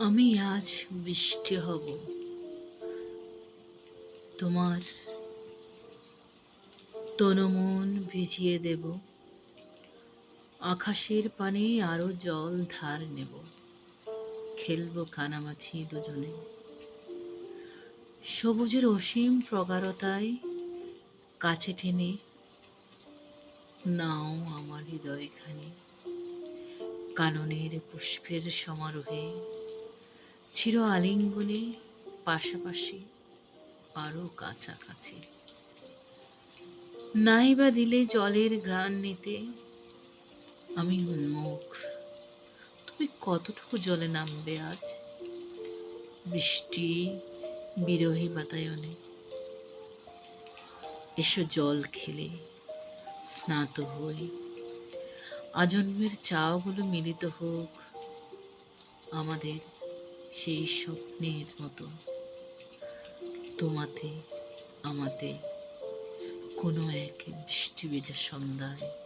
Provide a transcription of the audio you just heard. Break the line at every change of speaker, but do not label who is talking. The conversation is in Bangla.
আমি আজ বৃষ্টি হব। তোমার তনুমন ভিজিয়ে দেব। আকাশের পানে আরও জল ধার নেব। খেলব কানামাছি দুজনে। সবুজের অসীম প্রগাঢ়তায় কাছে টেনে নাও আমার হৃদয়খানি। কাননের পুষ্পের সমারোহে চির আলিঙ্গনে পাশাপাশি আরও কাছাকাছি। নাই বা দিলে জলের ঘ্রাণ নিতে আমি উন্মুখ। তুমি কতটুকু জলে নামবে আজ? বৃষ্টি, বিরোহী বাতায়নে। এসো জল খেলে, স্নাত হই। আজন্মের চাওগুলো মিলিত হোক আমাদের সেই স্বপ্নের মতো। তোমাতে আমাতে কোনো এক বৃষ্টি সন্ধ্যায়